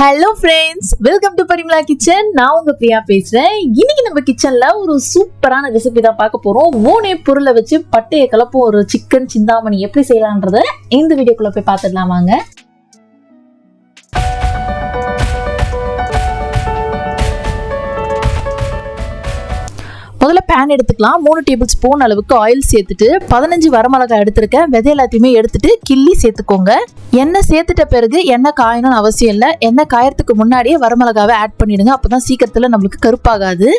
Hello friends welcome to Parimala kitchen நான் உங்க பிரியா பேசுறேன். இன்னைக்கு நம்ம கிச்சன்ல ஒரு சூப்பரான ரெசிபி தான் பார்க்க போறோம். மூணே பொருளை வச்சு பட்டையை கலப்பும். ஒரு சிக்கன் சிந்தாமணி எப்படி செய்யலான்றத இந்த வீடியோக்குள்ள போய் பார்த்துடலாம் வாங்க. முதல்ல பேன் எடுத்துக்கலாம். மூணு டேபிள் ஸ்பூன் அளவுக்கு ஆயில் சேர்த்துட்டு பதினஞ்சு வரமிளகாய் எடுத்திருக்கேன். விதை எல்லாத்தையுமே எடுத்துட்டு கிள்ளி சேர்த்துக்கோங்க. எண்ணெய் சேர்த்துட்ட பிறகு எண்ணெய் காயணும்னு அவசியம் இல்லை. எண்ணெய் காயறதுக்கு முன்னாடியே வரமிளகாவை ஆட் பண்ணிடுங்க. அப்பதான் சீக்கிரத்தில் நம்மளுக்கு கருப்பாகாது.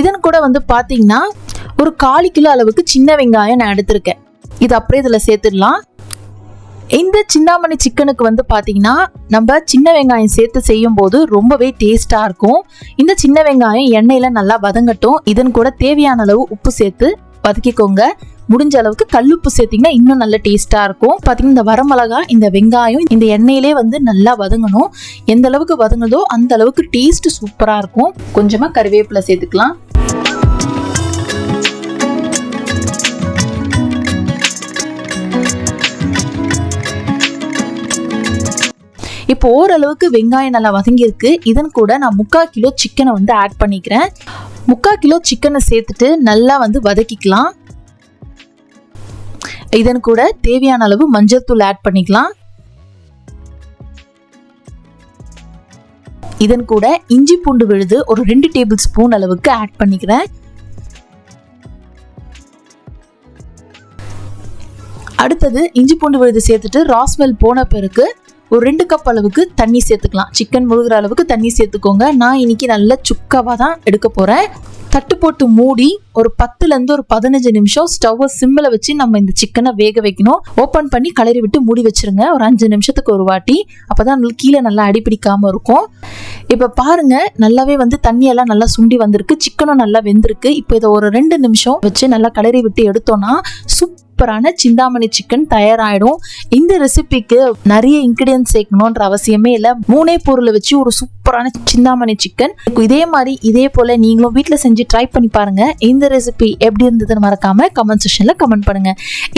இதன் கூட வந்து பார்த்தீங்கன்னா ஒரு காலி கிலோ அளவுக்கு சின்ன வெங்காயம் நான் எடுத்திருக்கேன். இது அப்படியே இதில் சேர்த்துடலாம். இந்த சின்னாமணி சிக்கனுக்கு வந்து பார்த்தீங்கன்னா நம்ம சின்ன வெங்காயம் சேர்த்து செய்யும் போது ரொம்பவே டேஸ்ட்டாக இருக்கும். இந்த சின்ன வெங்காயம் எண்ணெயில் நல்லா வதங்கட்டும். இதன் கூட தேவையான அளவு உப்பு சேர்த்து வதக்கிக்கோங்க. முடிஞ்ச அளவுக்கு கல்லுப்பு சேர்த்திங்கன்னா இன்னும் நல்ல டேஸ்ட்டாக இருக்கும். பார்த்தீங்கன்னா இந்த வரமிளகா இந்த வெங்காயம் இந்த எண்ணெயிலே வந்து நல்லா வதங்கணும். எந்த அளவுக்கு வதங்குதோ அந்த அளவுக்கு டேஸ்ட் சூப்பராக இருக்கும். கொஞ்சமாக கருவேப்பிலை சேர்த்துக்கலாம். இப்போ ஓரளவுக்கு வெங்காயம் நல்லா வதங்கியிருக்கு. இதன் கூட நான் முக்கால் கிலோ சிக்கனை வந்து ஆட் பண்ணிக்கிறேன். முக்கால் கிலோ சிக்கனை சேர்த்துட்டு நல்லா வந்து வதக்கிக்கலாம். இதன் கூட தேவையான அளவு மஞ்சள் தூள் ஆட் பண்ணிக்கலாம். இதன் கூட இஞ்சி பூண்டு விழுது ஒரு ரெண்டு டேபிள் ஸ்பூன் அளவுக்கு ஆட் பண்ணிக்கிறேன். அடுத்தது இஞ்சி பூண்டு விழுது சேர்த்துட்டு ராஸ்மெல் போன பிறகு ஒரு ரெண்டு கப் அளவுக்கு தண்ணி சேர்த்துக்கலாம். சிக்கன் முழுகிற அளவுக்கு தண்ணி சேர்த்துக்கோங்க. நான் இன்னைக்கு நல்லா சுக்காவாக தான் எடுக்க போகிறேன் தட்டு போட்டு மூடி ஒரு பத்துலேருந்து ஒரு பதினஞ்சு நிமிஷம் ஸ்டவ்வை சிம்மில் வச்சு நம்ம இந்த சிக்கனை வேக வைக்கணும். ஓப்பன் பண்ணி கலரி விட்டு மூடி வச்சுருங்க. ஒரு அஞ்சு நிமிஷத்துக்கு ஒரு வாட்டி. அப்போ தான் கீழே நல்லா அடிப்பிடிக்காமல் இருக்கும். இப்போ பாருங்கள் நல்லாவே வந்து தண்ணியெல்லாம் நல்லா சுண்டி வந்திருக்கு. சிக்கனும் நல்லா வெந்திருக்கு. இப்போ இதை ஒரு ரெண்டு நிமிஷம் வச்சு நல்லா கலரி விட்டு எடுத்தோன்னா எடுத்தோம்னா சூப்பரான சிந்தாமணி சிக்கன் தயாராகிடும் இந்த ரெசிபிக்கு நிறைய இன்க்ரீடியன்ஸ் சேர்க்கணுன்ற அவசியமே இல்லை. மூணே பொருளை வச்சு ஒரு சூப்பரான சிந்தாமணி சிக்கன் இதே மாதிரி இதே போல் நீங்களும் வீட்டில் செஞ்சு ட்ரை பண்ணி பாருங்க. இந்த ரெசிபி எப்படி இருந்ததுன்னு மறக்காம கமெண்ட் செஷனில் கமெண்ட் பண்ணுங்க.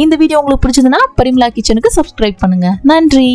இந்த வீடியோ உங்களுக்கு பிடிச்சதுன்னா பரிமலா கிச்சனுக்கு சப்ஸ்கிரைப் பண்ணுங்க. நன்றி.